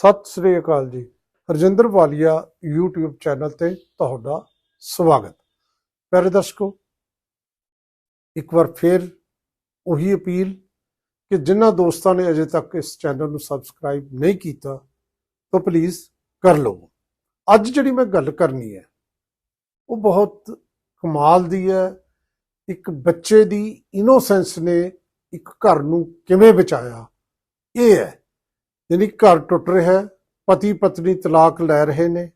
ਸਤਿ ਸ੍ਰੀ ਅਕਾਲ ਜੀ। ਹਰਜਿੰਦਰ ਵਾਲੀਆ YouTube channel ਤੇ ਤੁਹਾਡਾ ਸਵਾਗਤ। ਪਿਆਰੇ ਦਰਸ਼ਕੋ, ਇੱਕ ਵਾਰ ਫਿਰ ਉਹੀ ਅਪੀਲ ਕਿ ਜਿਨ੍ਹਾਂ ਦੋਸਤਾਂ ਨੇ ਅਜੇ ਤੱਕ ਇਸ ਚੈਨਲ ਨੂੰ ਸਬਸਕ੍ਰਾਈਬ ਨਹੀਂ ਕੀਤਾ, ਤਾਂ ਪਲੀਜ਼ ਕਰ ਲਓ ਅੱਜ ਜਿਹੜੀ ਮੈਂ ਗੱਲ ਕਰਨੀ ਹੈ, ਉਹ ਬਹੁਤ ਕਮਾਲ ਦੀ ਹੈ। ਇੱਕ ਬੱਚੇ ਦੀ ਇਨੋਸੈਂਸ ਨੇ ਇੱਕ ਘਰ ਨੂੰ ਕਿਵੇਂ ਬਚਾਇਆ, ਇਹ ਹੈ ਯਾਨੀ ਘਰ ਟੁੱਟ ਰਿਹਾ ਹੈ ਪਤੀ ਪਤਨੀ ਤਲਾਕ ਲੈ ਰਹੇ ਨੇ।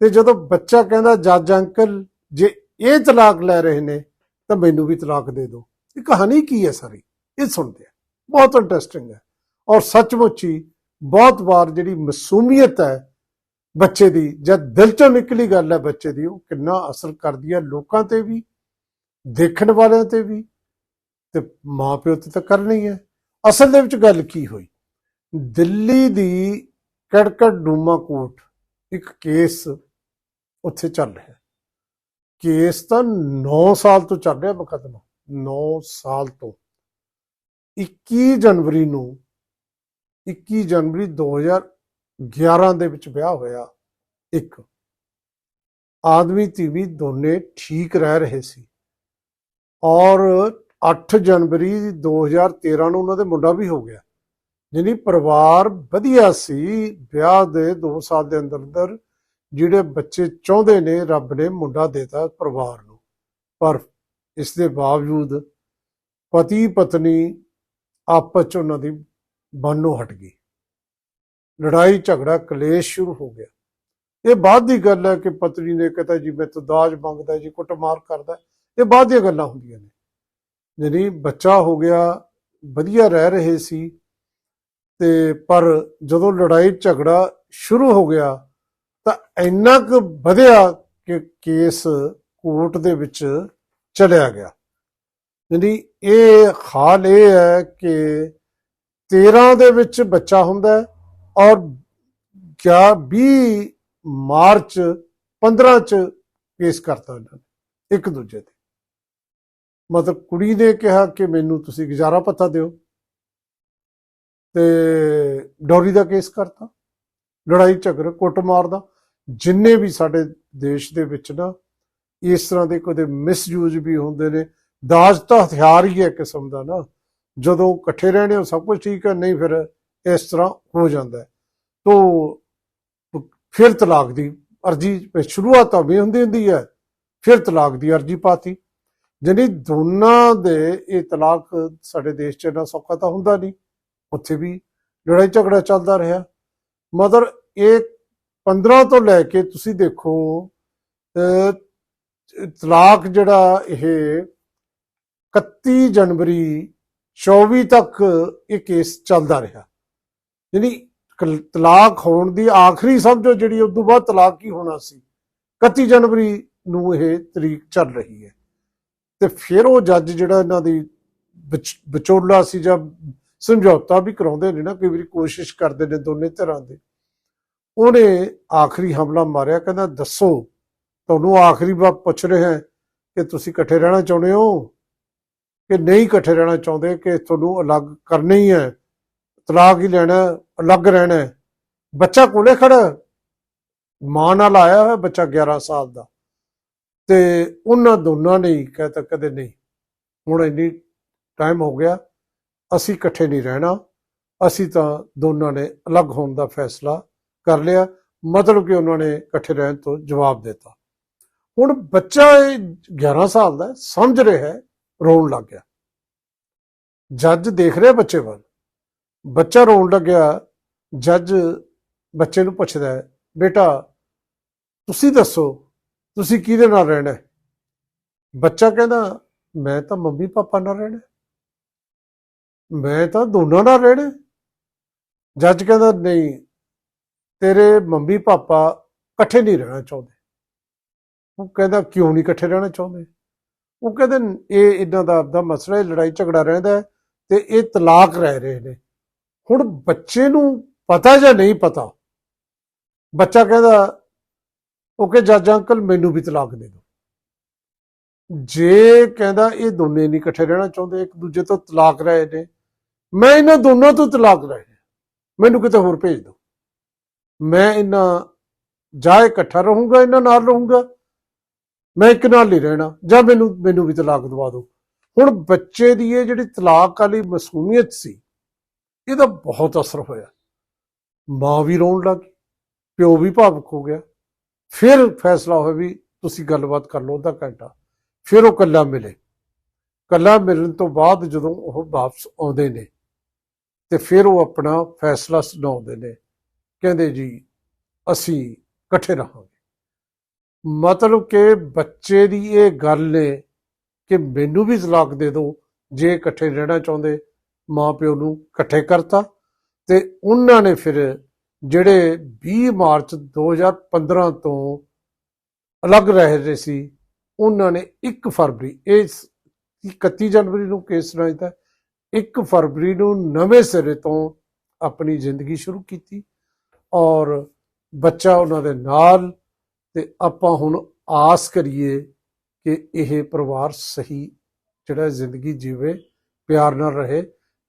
ਤੇ ਜਦੋਂ ਬੱਚਾ ਕਹਿੰਦਾ, ਜੱਜ ਅੰਕਲ, ਜੇ ਇਹ ਤਲਾਕ ਲੈ ਰਹੇ ਨੇ, ਤਾਂ ਮੈਨੂੰ ਵੀ ਤਲਾਕ ਦੇ ਦਿਓ। ਇਹ ਕਹਾਣੀ ਕੀ ਹੈ ਸਾਰੀ? ਇਹ ਸੁਣਦੇ ਆ ਬਹੁਤ ਇੰਟਰਸਟਿੰਗ ਹੈ। ਔਰ ਸੱਚਮੁੱਚ ਹੀ ਬਹੁਤ ਵਾਰ ਜਿਹੜੀ ਮਾਸੂਮੀਅਤ ਹੈ ਬੱਚੇ ਦੀ ਜਦ ਦਿਲ ਚੋਂ ਨਿਕਲੀ ਗੱਲ ਹੈ ਬੱਚੇ ਦੀ, ਉਹ ਕਿੰਨਾ ਅਸਰ ਕਰਦੀ ਹੈ ਲੋਕਾਂ ਤੇ ਵੀ, ਦੇਖਣ ਵਾਲਿਆਂ ਤੇ ਵੀ, ਤੇ ਮਾਪਿਓ ਤੇ ਤਾਂ ਕਰਨੀ ਹੈ। ਅਸਲ ਦੇ ਵਿੱਚ ਗੱਲ ਕੀ ਹੋਈ? ਦਿੱਲੀ ਦੀ ਕੜਕੜ ਡੂਮਾ ਕੋਟ ਇੱਕ ਕੇਸ ਉੱਥੇ ਚੱਲ ਰਿਹਾ। ਕੇਸ ਤਾਂ 9 ਸਾਲ ਤੋਂ ਚੱਲ ਰਿਹਾ ਮੁਕੱਦਮਾ 9 ਸਾਲ ਤੋਂ। 21 ਜਨਵਰੀ ਨੂੰ 21 ਜਨਵਰੀ 2011 ਦੇ ਵਿੱਚ ਵਿਆਹ ਹੋਇਆ ਇੱਕ। ਆਦਮੀ ਤੀਵੀ ਦੋਨੇ ਠੀਕ ਰਹਿ ਰਹੇ ਸੀ। ਔਰ 8 ਜਨਵਰੀ 2013 ਨੂੰ ਉਹਨਾਂ ਦੇ ਮੁੰਡਾ ਵੀ ਹੋ ਗਿਆ। ਯਾਨੀ ਪਰਿਵਾਰ ਵਧੀਆ ਸੀ, ਵਿਆਹ ਦੇ 2 ਸਾਲ ਦੇ ਅੰਦਰ ਅੰਦਰ ਜਿਹੜੇ ਬੱਚੇ ਚਾਹੁੰਦੇ ਨੇ, ਰੱਬ ਨੇ ਮੁੰਡਾ ਦੇਤਾ ਪਰਿਵਾਰ ਨੂੰ। ਪਰ ਇਸ ਦੇ ਬਾਵਜੂਦ ਪਤੀ ਪਤਨੀ ਆਪਸ ਚ ਉਹਨਾਂ ਦੀ ਬਣਨੋਂ ਹਟ ਗਈ। ਲੜਾਈ, ਝਗੜਾ, ਕਲੇਸ਼ ਸ਼ੁਰੂ ਹੋ ਗਿਆ। ਇਹ ਬਾਅਦ ਦੀ ਗੱਲ ਹੈ ਕਿ ਪਤਨੀ ਨੇ ਕਹਤਾ ਜੀ, ਮੈਂ ਤਾਂ ਦਾਜ ਮੰਗਦਾ ਜੀ, ਕੁੱਟਮਾਰ ਕਰਦਾ। ਇਹ ਬਾਅਦ ਦੀਆਂ ਗੱਲਾਂ ਹੁੰਦੀਆਂ ਨੇ। ਯਾਨੀ ਬੱਚਾ ਹੋ ਗਿਆ, ਵਧੀਆ ਰਹਿ ਰਹੇ ਸੀ। ਤੇ ਪਰ ਜਦੋਂ ਲੜਾਈ ਝਗੜਾ ਸ਼ੁਰੂ ਹੋ ਗਿਆ, ਤਾਂ ਇੰਨਾ ਕੁ ਵਧਿਆ ਕਿ ਕੇਸ ਕੋਰਟ ਦੇ ਵਿੱਚ ਚਲਿਆ ਗਿਆ। ਜਿਹੜੀ ਇਹ ਹਾਲ ਇਹ ਹੈ ਕਿ 13 ਦੇ ਵਿੱਚ ਬੱਚਾ ਹੁੰਦਾ ਔਰ ਕਿਆ 20 ਮਾਰਚ 15 ਚ ਕੇਸ ਕਰਤਾ ਇਹਨਾਂ ਨੇ, ਇੱਕ ਦੂਜੇ ਤੇ। ਮਤਲਬ ਕੁੜੀ ਨੇ ਕਿਹਾ ਕਿ ਮੈਨੂੰ ਤੁਸੀਂ ਗੁਜ਼ਾਰਾ ਪੱਤਾ ਦਿਓ। ਤੇ ਡੌਰੀ ਦਾ ਕੇਸ ਕਰਤਾ, ਲੜਾਈ ਝਗੜਾ, ਕੁੱਟਮਾਰ ਦਾ, ਜਿੰਨੇ ਵੀ ਸਾਡੇ ਦੇਸ਼ ਦੇ ਵਿੱਚ ਨਾ ਇਸ ਤਰ੍ਹਾਂ ਦੇ ਕਦੇ ਮਿਸਯੂਜ਼ ਵੀ ਹੁੰਦੇ ਨੇ, ਦਾਜ ਤਾਂ ਹਥਿਆਰ ਹੀ ਹੈ ਕਿਸਮ ਦਾ ਨਾ, ਜਦੋਂ ਇਕੱਠੇ ਰਹਿਣੇ ਹੋ ਸਭ ਕੁਝ ਠੀਕ ਹੈ, ਨਹੀਂ ਫਿਰ ਇਸ ਤਰ੍ਹਾਂ ਹੋ ਜਾਂਦਾ ਹੈ। ਤੋ ਫਿਰ ਤਲਾਕ ਦੀ ਅਰਜੀ ਸ਼ੁਰੂਆਤ ਤਾਂ ਵੀ ਹੁੰਦੀ ਹੁੰਦੀ ਹੈ, ਫਿਰ ਤਲਾਕ ਦੀ ਅਰਜੀ ਪਾਤੀ। ਜਾਨੀ ਦੋਨਾਂ ਦੇ ਇਹ ਤਲਾਕ ਸਾਡੇ ਦੇਸ਼ 'ਚ ਨਾ ਸੌਖਾ ਤਾਂ ਹੁੰਦਾ ਨਹੀਂ। ਉੱਥੇ ਵੀ ਲੜਾਈ ਝਗੜਾ ਚੱਲਦਾ ਰਿਹਾ। ਮਦਰ, ਇਹ 15 ਤੋਂ ਲੈ ਕੇ ਤੁਸੀਂ ਦੇਖੋ ਤਲਾਕ ਜਿਹੜਾ ਇਹ 31 ਜਨਵਰੀ 24 ਤੱਕ ਇਹ ਕੇਸ ਚੱਲਦਾ ਰਿਹਾ। ਯਾਨੀ ਤਲਾਕ ਹੋਣ ਦੀ ਆਖਰੀ ਸਮਝੋ ਜਿਹੜੀ ਉਸ ਤੋਂ ਬਾਅਦ ਤਲਾਕ ਹੀ ਹੋਣਾ ਸੀ। 31 ਜਨਵਰੀ ਨੂੰ ਇਹ ਤਰੀਕ ਚੱਲ ਰਹੀ ਹੈ। ਤੇ ਫਿਰ ਉਹ ਜੱਜ ਜਿਹੜਾ ਇਹਨਾਂ ਦੀ ਵਿਚ- ਵਿਚੋਲਾ ਸੀ ਜਾਂ ਸਮਝੌਤਾ ਵੀ ਕਰਾਉਂਦੇ ਨੇ ਨਾ, ਕਈ ਵਾਰੀ ਕੋਸ਼ਿਸ਼ ਕਰਦੇ ਨੇ ਦੋਨੇ ਧਿਰਾਂ ਦੇ। ਉਹਨੇ ਆਖਰੀ ਹਮਲਾ ਮਾਰਿਆ, ਕਹਿੰਦਾ, ਦੱਸੋ, ਤੁਹਾਨੂੰ ਆਖਰੀ ਵਾਰ ਪੁੱਛ ਰਿਹਾ ਕਿ ਤੁਸੀਂ ਇਕੱਠੇ ਰਹਿਣਾ ਚਾਹੁੰਦੇ ਹੋ ਕਿ ਨਹੀਂ ਇਕੱਠੇ ਰਹਿਣਾ ਚਾਹੁੰਦੇ, ਕਿ ਤੁਹਾਨੂੰ ਅਲੱਗ ਕਰਨਾ ਹੀ ਹੈ, ਤਲਾਕ ਹੀ ਲੈਣਾ, ਅਲੱਗ ਰਹਿਣਾ ਬੱਚਾ ਕੋਲੇ ਖੜਾ ਮਾਂ ਨਾਲ ਆਇਆ ਹੋਇਆ ਬੱਚਾ 11 ਸਾਲ ਦਾ। ਤੇ ਉਹਨਾਂ ਦੋਨਾਂ ਨੇ ਹੀ ਕਹਿਤਾ ਕਦੇ ਨਹੀਂ, ਹੁਣ ਇੰਨੀ ਟਾਈਮ ਹੋ ਗਿਆ ਅਸੀਂ ਇਕੱਠੇ ਨਹੀਂ ਰਹਿਣਾ। ਅਸੀਂ ਤਾਂ ਦੋਨਾਂ ਨੇ ਅਲੱਗ ਹੋਣ ਦਾ ਫੈਸਲਾ ਕਰ ਲਿਆ। ਮਤਲਬ ਕਿ ਉਹਨਾਂ ਨੇ ਇਕੱਠੇ ਰਹਿਣ ਤੋਂ ਜਵਾਬ ਦਿੱਤਾ। ਹੁਣ ਬੱਚਾ ਇਹ 11 ਸਾਲ ਦਾ ਸਮਝ ਰਿਹਾ ਹੈ, ਰੋਣ ਲੱਗ ਗਿਆ। ਜੱਜ ਦੇਖ ਰਿਹਾ ਬੱਚੇ ਵੱਲ। ਬੱਚਾ ਰੋਣ ਲੱਗਿਆ, ਜੱਜ ਬੱਚੇ ਨੂੰ ਪੁੱਛਦਾ ਹੈ, ਬੇਟਾ, ਤੁਸੀਂ ਦੱਸੋ, ਤੁਸੀਂ ਕਿਹਦੇ ਨਾਲ ਰਹਿਣਾ ਬੱਚਾ ਕਹਿੰਦਾ, ਮੈਂ ਤਾਂ ਮੰਮੀ ਪਾਪਾ ਨਾਲ ਰਹਿਣਾ ਮੈਂ ਤਾਂ ਦੋਨਾਂ ਨਾਲ ਰਹਿਣਾ ਜੱਜ ਕਹਿੰਦਾ, ਨਹੀਂ, ਤੇਰੇ ਮੰਮੀ ਪਾਪਾ ਇਕੱਠੇ ਨਹੀਂ ਰਹਿਣਾ ਚਾਹੁੰਦੇ। ਉਹ ਕਹਿੰਦਾ, ਕਿਉਂ ਨਹੀਂ ਇਕੱਠੇ ਰਹਿਣਾ ਚਾਹੁੰਦੇ? ਉਹ ਕਹਿੰਦੇ, ਇਹ ਇਹਨਾਂ ਦਾ ਆਪਦਾ ਮਸਲਾ ਹੈ, ਲੜਾਈ ਝਗੜਾ ਰਹਿੰਦਾ ਤੇ ਇਹ ਤਲਾਕ ਰਹਿ ਰਹੇ ਨੇ। ਹੁਣ ਬੱਚੇ ਨੂੰ ਪਤਾ ਜਾਂ ਨਹੀਂ ਪਤਾ? ਬੱਚਾ ਕਹਿੰਦਾ, ਉਹ ਓਕੇ ਜੱਜ ਅੰਕਲ, ਮੈਨੂੰ ਵੀ ਤਲਾਕ ਦੇ ਦਿਓ। ਜੇ ਕਹਿੰਦਾ, ਇਹ ਦੋਨੇ ਨਹੀਂ ਇਕੱਠੇ ਰਹਿਣਾ ਚਾਹੁੰਦੇ, ਇੱਕ ਦੂਜੇ ਤੋਂ ਤਲਾਕ ਰਹੇ ਨੇ ਮੈਂ ਇਹਨਾਂ ਦੋਨਾਂ ਤੋਂ ਤਲਾਕ ਲੈ ਨੇ ਮੈਨੂੰ ਕਿਤੇ ਹੋਰ ਭੇਜ ਦਿਓ। ਮੈਂ ਇਹਨਾਂ ਜਾਂ ਇਕੱਠਾ ਰਹੂੰਗਾ, ਇਹਨਾਂ ਨਾਲ ਰਹੂੰਗਾ। ਮੈਂ ਇੱਕ ਨਾਲ ਹੀ ਰਹਿਣਾ। ਜਾਂ ਮੈਨੂੰ ਮੈਨੂੰ ਵੀ ਤਲਾਕ ਦਵਾ ਦਿਓ। ਹੁਣ ਬੱਚੇ ਦੀ ਇਹ ਜਿਹੜੀ ਤਲਾਕ ਵਾਲੀ ਮਸੂਮੀਅਤ ਸੀ, ਇਹਦਾ ਬਹੁਤ ਅਸਰ ਹੋਇਆ। ਮਾਂ ਵੀ ਰੋਣ ਲੱਗ ਗਈ, ਪਿਓ ਵੀ ਭਾਵੁਕ ਹੋ ਗਿਆ। ਫਿਰ ਫੈਸਲਾ ਹੋਇਆ ਵੀ ਤੁਸੀਂ ਗੱਲਬਾਤ ਕਰ ਲਓ ਅੱਧਾ ਘੰਟਾ। ਫਿਰ ਉਹ ਕੱਲਾ ਮਿਲੇ। ਕੱਲਾ ਮਿਲਣ ਤੋਂ ਬਾਅਦ ਜਦੋਂ ਉਹ ਵਾਪਸ ਆਉਂਦੇ ਨੇ ਤੇ ਫਿਰ ਉਹ ਆਪਣਾ ਫੈਸਲਾ ਸੁਣਾਉਂਦੇ ਨੇ। ਕਹਿੰਦੇ ਜੀ, ਅਸੀਂ ਇਕੱਠੇ ਰਹਾਂਗੇ। ਮਤਲਬ ਕਿ ਬੱਚੇ ਦੀ ਇਹ ਗੱਲ ਨੇ ਕਿ ਮੈਨੂੰ ਵੀ ਤਲਾਕ ਦੇ ਦਿਓ, ਜੇ ਇਕੱਠੇ ਰਹਿਣਾ ਚਾਹੁੰਦੇ ਮਾਂ ਪਿਓ ਨੂੰ ਇਕੱਠੇ ਕਰਤਾ। ਤੇ ਉਹਨਾਂ ਨੇ ਫਿਰ ਜਿਹੜੇ 20 ਮਾਰਚ 2015 ਤੋਂ ਅਲੱਗ ਰਹਿ ਰਹੇ ਸੀ, ਉਹਨਾਂ ਨੇ 1 ਫਰਵਰੀ, ਇਹ 31 ਜਨਵਰੀ ਨੂੰ ਕੇਸ ਸੁਣਾਇਆ 1 ਫਰਵਰੀ ਨੂੰ ਨਵੇਂ ਸਿਰੇ ਤੋਂ ਆਪਣੀ ਜ਼ਿੰਦਗੀ ਸ਼ੁਰੂ ਕੀਤੀ ਔਰ ਬੱਚਾ ਉਹਨਾਂ ਦੇ ਨਾਲ ਤੇ ਆਪਾਂ ਹੁਣ ਆਸ ਕਰੀਏ ਕਿ ਇਹ ਪਰਿਵਾਰ ਸਹੀ ਜਿਹੜਾ ਜ਼ਿੰਦਗੀ ਜੀਵੇ, ਪਿਆਰ ਨਾਲ ਰਹੇ,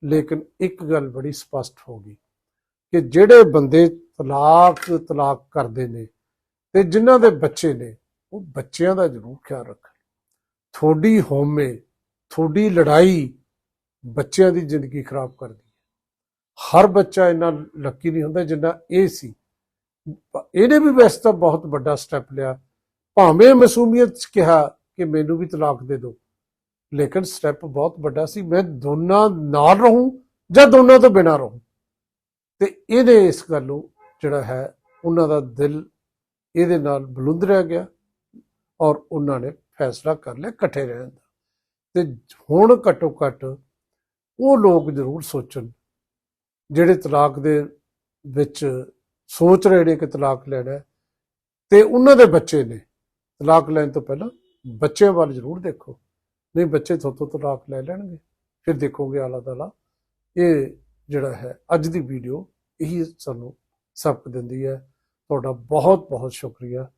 ਲੇਕਿਨ ਇੱਕ ਗੱਲ ਬੜੀ ਸਪਸ਼ਟ ਹੋ ਗਈ ਕਿ ਜਿਹੜੇ ਬੰਦੇ ਤਲਾਕ ਤਲਾਕ ਕਰਦੇ ਨੇ ਤੇ ਜਿਨ੍ਹਾਂ ਦੇ ਬੱਚੇ ਨੇ, ਉਹ ਬੱਚਿਆਂ ਦਾ ਜ਼ਰੂਰ ਖਿਆਲ ਰੱਖਣ। ਥੋੜੀ ਹੋਮੇ ਥੋੜੀ ਲੜਾਈ ਬੱਚਿਆਂ ਦੀ ਜ਼ਿੰਦਗੀ ਖਰਾਬ ਕਰਦੀ ਹੈ। ਹਰ ਬੱਚਾ ਇੰਨਾ ਲੱਕੀ ਨਹੀਂ ਹੁੰਦਾ ਜਿੰਨਾ ਇਹ ਸੀ। ਇਹਨੇ ਵੀ ਵੈਸੇ ਤਾਂ ਬਹੁਤ ਵੱਡਾ ਸਟੈਪ ਲਿਆ। ਭਾਵੇਂ ਮਸੂਮੀਅਤ ਚ ਕਿਹਾ ਕਿ ਮੈਨੂੰ ਵੀ ਤਲਾਕ ਦੇ ਦਿਓ, ਲੇਕਿਨ ਸਟੈਪ ਬਹੁਤ ਵੱਡਾ ਸੀ। ਮੈਂ ਦੋਨਾਂ ਨਾਲ ਰਹੂੰ ਜਾਂ ਦੋਨਾਂ ਤੋਂ ਬਿਨਾਂ ਰਹੂੰ? ਤੇ ਇਹਦੇ ਇਸ ਗੱਲ ਨੂੰ ਜਿਹੜਾ ਹੈ, ਉਹਨਾਂ ਦਾ ਦਿਲ ਇਹਦੇ ਨਾਲ ਬਲੁੰਦ ਰਹਿ ਗਿਆ ਔਰ ਉਹਨਾਂ ਨੇ ਫੈਸਲਾ ਕਰ ਲਿਆ ਇਕੱਠੇ ਰਹਿਣ ਦਾ। ਤੇ ਹੁਣ ਘੱਟੋ ਘੱਟ ਉਹ ਲੋਕ ਜ਼ਰੂਰ ਸੋਚਣ, ਜਿਹੜੇ ਤਲਾਕ ਦੇ ਵਿੱਚ ਸੋਚ ਰਹੇ ਨੇ ਕਿ ਤਲਾਕ ਲੈਣਾ ਹੈ, ਤੇ ਉਹਨਾਂ ਦੇ ਬੱਚੇ ਨੇ। ਤਲਾਕ ਲੈਣ ਤੋਂ ਪਹਿਲਾਂ ਬੱਚਿਆਂ ਵੱਲ ਜ਼ਰੂਰ ਦੇਖੋ। ਨਹੀਂ, ਬੱਚੇ ਥੋਤੋਂ ਤਲਾਕ ਲੈ ਲੈਣਗੇ, ਫਿਰ ਦੇਖੋਗੇ ਆਲਾ ਤਾਲਾ ਇਹ ਜਿਹੜਾ ਹੈ, ਅੱਜ ਦੀ ਵੀਡੀਓ ਇਹੀ ਸਾਨੂੰ ਸਬਕ ਦਿੰਦੀ ਹੈ। ਤੁਹਾਡਾ ਬਹੁਤ ਬਹੁਤ ਸ਼ੁਕਰੀਆ।